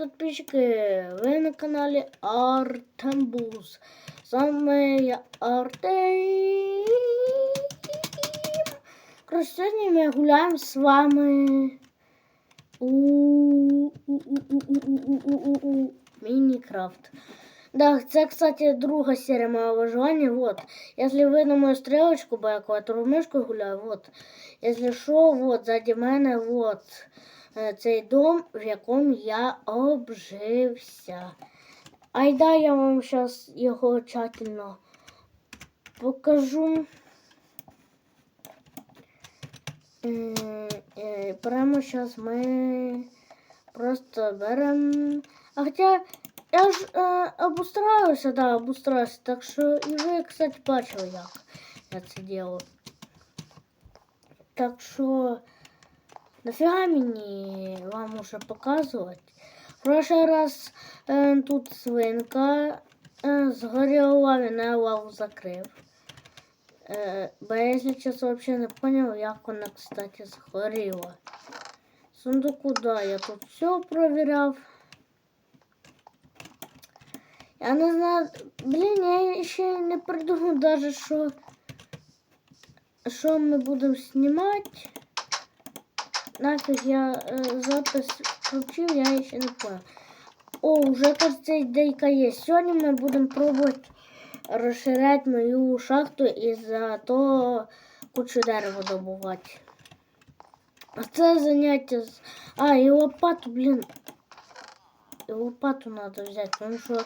подписчики, вы на канале Артембус. С вами я Артем. Короче, сегодня мы гуляем с вами у, Миникрафт. Да, це, кстати, друга серия моего выживания. Вот. Если ви на мою стрелочку, бо я квадратную мышку гуляю, вот. Если шо, вот, сзади мене, вот е, Цей дом, в якому я обжився. Айда я вам зараз його тщательно покажу. Е, Прямо зараз ми просто беремо. А хоча я ж е, обустраюся, да, обустраюся. Так що і ви, кстати, бачили, як я це делаю. Так що нафіга мені вам уже показувати. В прошлый раз е, тут свинка е, згоріла, він лаву закрив. Е, бо я, чесно, взагалі не понял, як вона, кстати, згоріла. Сундуку, да, я тут все проверяв. Я не знаю, блін, я ще не придумав даже, що, що ми будемо знімати нафиг я э, запис включил, я еще не понял. О, уже кажется идейка есть. Сегодня мы будем пробовать расширять мою шахту и зато кучу дерева добывать. А це заняття... А, и лопату, блин. И лопату надо взять, потому что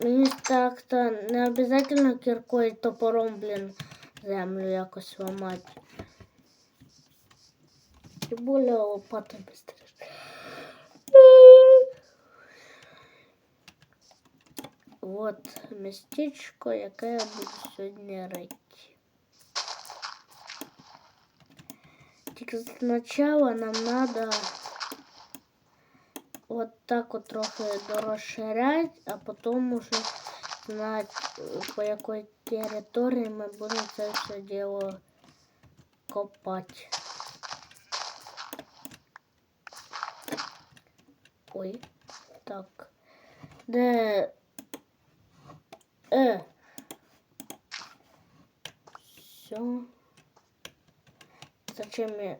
мне так-то не обязательно киркой топором, блин, землю якось ломать. Тем более лопатой быстрее. Вот местечко, яке я буду сьогодні рити. Тільки спочатку нам надо вот так от трохи дорозширяти, а потім уже знати, по якій території ми будемо це все діло копати. Ой, так. Де. Е. Все. Зачем я.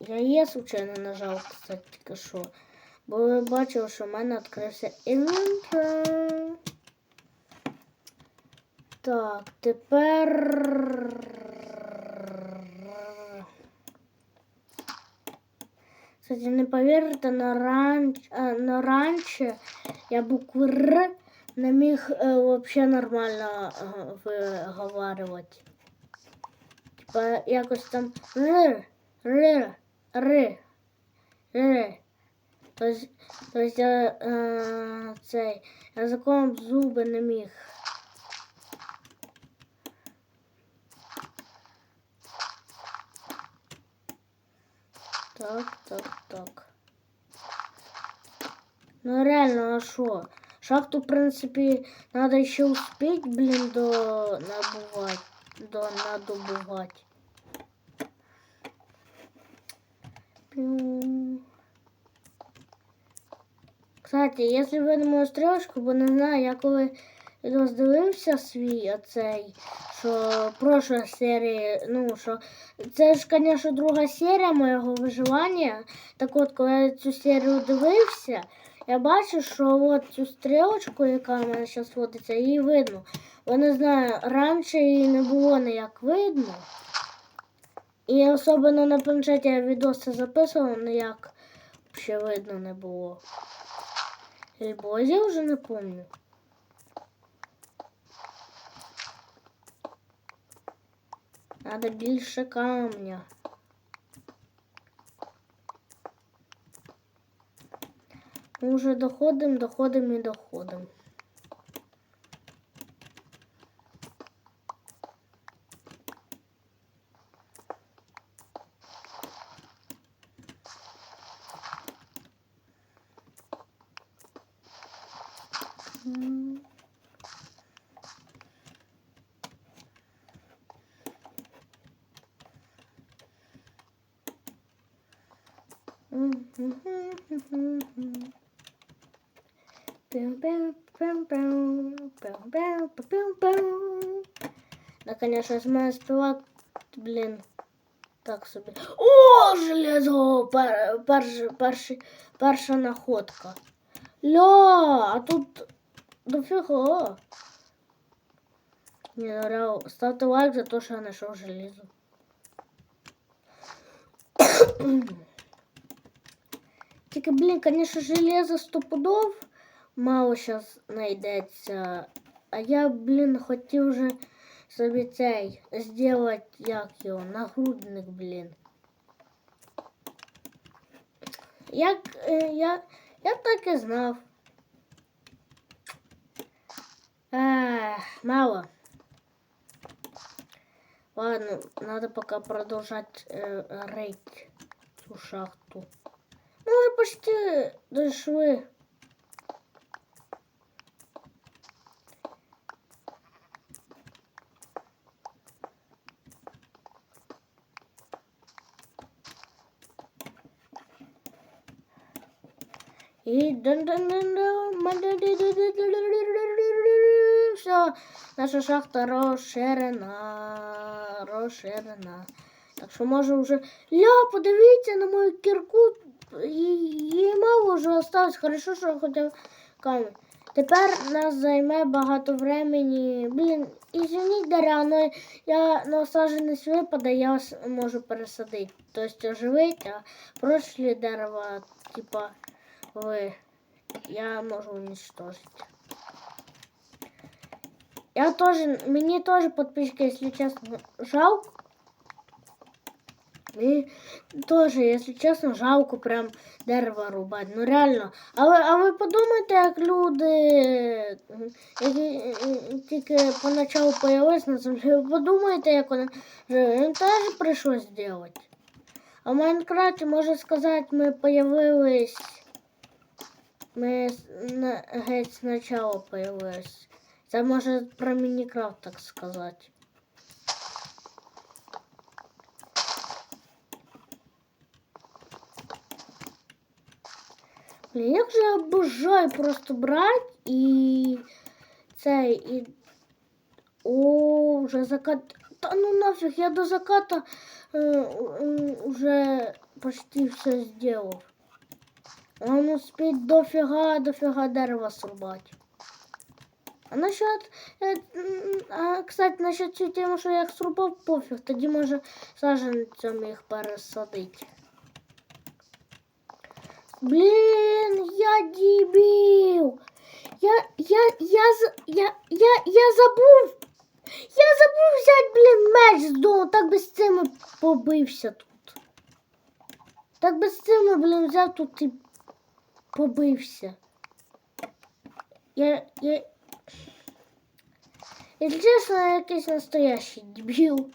Я є случайно нажав, кстати, тільки що. Бо я бачив, що в мене відкрився інвентар. Так, тепер. Кстати, не повірите, на, ранч... а, на ранче я букву Р не міг вообще нормально е, виговарювати. Типа якось там Р, Р, Р, Р. Тобто, тобто я цей язиком зуби не міг. Так, так, так. Ну реально, а что? Шахту, в принципе, надо еще успеть, блин, до набывать, до надобывать. Пю. Кстати, если ви на мою стрілочку, бо не знаю, я коли роздивився свій оцей, що прошлої серії, ну що це ж, звісно, друга серія моєго виживання. Так от, коли я цю серію дивився, я бачу, що от цю стрілочку, яка в мене зараз водиться, її видно. Бо не знаю, раніше її не було ніяк видно. І особливо на планшеті я відоси записував, ніяк ще видно не було. Або я вже не пам'ятаю. Надо більше камня. Ми вже доходимо, доходимо і доходимо. М. Да, конечно, з мене співак, блін, так собі. О, железо! Пер, перш, перший, перша находка. Ля, а тут дофіга. Ні, ну реал, ставте лайк за те, що я знайшов железо. Тільки, блін, конечно, железо стопудов мало зараз знайдеться. А я, блін, хотів вже собі цей зробити, як його, нагрудник, блін. Як е, я, я так і знав. Ех, мало. Ладно, надо пока продолжать э, рыть цю шахту. Мы уже почти дошли. І все, наша шахта розширена, розширена. Так що може вже. Ля, подивіться на мою кірку. Її мало вже осталось. Хорошо, що хоча камінь. Тепер нас займе багато времени. Блін, извиніть, Дар'я, я насадженість випаде, я можу пересадити. Тобто оживити, а прошлі дерева, типа, ви, я можу уничтожить. Я тоже, мне тоже подписчики, если честно, жалко. Мені теж, якщо чесно, жалко прям дерево рубати. Ну реально. А ви, а ви подумайте, як люди, які тільки поначалу появились на землі, подумайте, як вони жили. Їм теж прийшлось зробити. А в Майнкрафті, можна сказати, ми появились. Ми геть спочатку появились. Це може про Мінікрафт так сказати. Блін, як же обожаю просто брати і цей і. О, вже закат. Та ну нафіг, я до заката е, е, уже почти все сделав. Он успеть дофига, дофига дерева срубать. А насчет, е, а, кстати, насчет цієї теми, що я їх срубав, пофіг, тоді може саджанцям їх пересадити. Блін, я дебіл. Я, я, я, я, я, я забув. Я забув взяти, блін, меч з дому, так би з цими побився тут. Так би з цими, блін, взяв тут і побився. Я, я... Якщо чесно, я якийсь настоящий дебіл.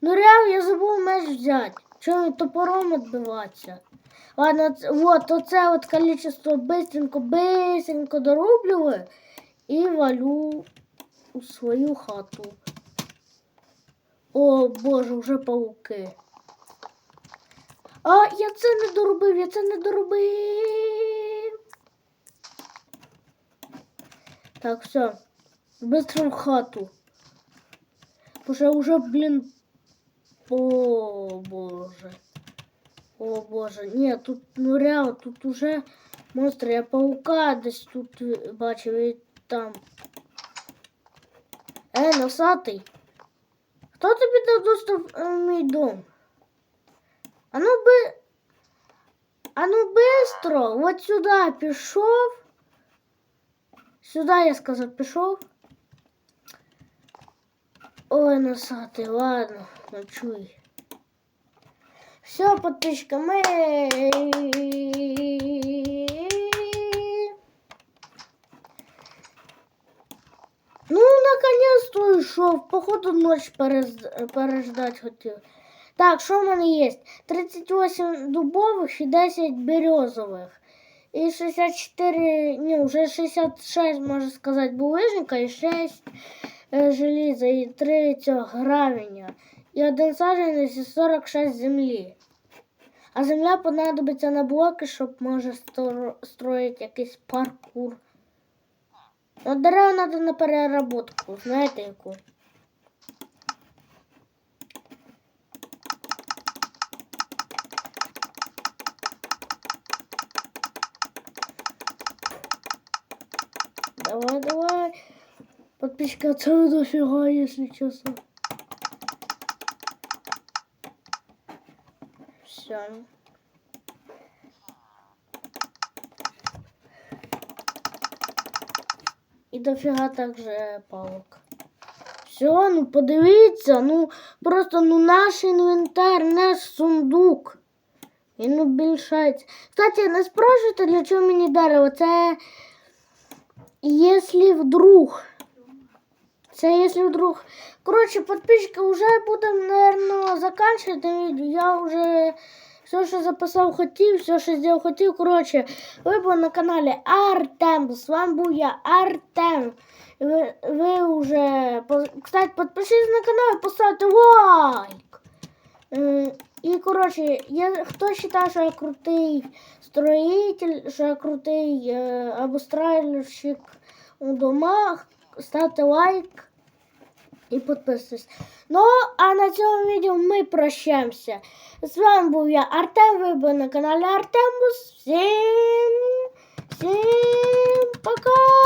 Ну реально, я забув меч взяти. Чому топором відбиватися? Ладно, ц- вот оце от количество быстренько, быстренько дороблюю і валю у свою хату. О, боже, вже пауки. А, я це не доробив, я це не доробив. Так, все. Быстро в хату. Уже, уже, блин. О, боже. О боже, ні, тут ну реально, тут уже монстри, я паука десь тут е, бачив і там. Е, носатий. Хто тобі дав доступ е, в мій дом? А ну би. А ну быстро, от сюди пішов. Сюди, я сказав, пішов. Ой, носатий, ладно, ночуй. Все, подписчика, мы... Ну, наконец-то йшов. Походу, ночь переждать хотів. Так, що в мене є? 38 дубових і 10 березових. І 64, ні, вже 66, можна сказати, булижника, і 6 е, желіза, і 3 цього гравення. І один саджанець і 46 землі. А земля понадобиться на блоки, щоб може стро- строїти якийсь паркур. Ну, дерева треба на переработку, знаєте яку? Давай, давай. Подписчика целый дофига, если честно. Все. І дофіга також палок. Все, ну подивіться, ну просто ну наш інвентар, наш сундук. Він убільшається. Кстати, не спрашивайте, для чого мені дерево. Це если вдруг. Це если вдруг. Коротше, подписчики, вже будемо, наверное, заканчивати. Я вже все, що записав, хотів, все, що зробив, хотів. Коротше, ви були на каналі Артем. З вами був я, Артем. Ви, ви вже, по- кстати, підпишіться на канал і поставте лайк. Е, І, коротше, я, хто вважає, що я крутий строїтель, що я крутий е, обустрайльщик у домах, ставте лайк І підписуйтесь. Ну, а на цьому відео ми прощаємося. З вами був я, Артем, ви були на каналі Артемус. Всім, всім пока!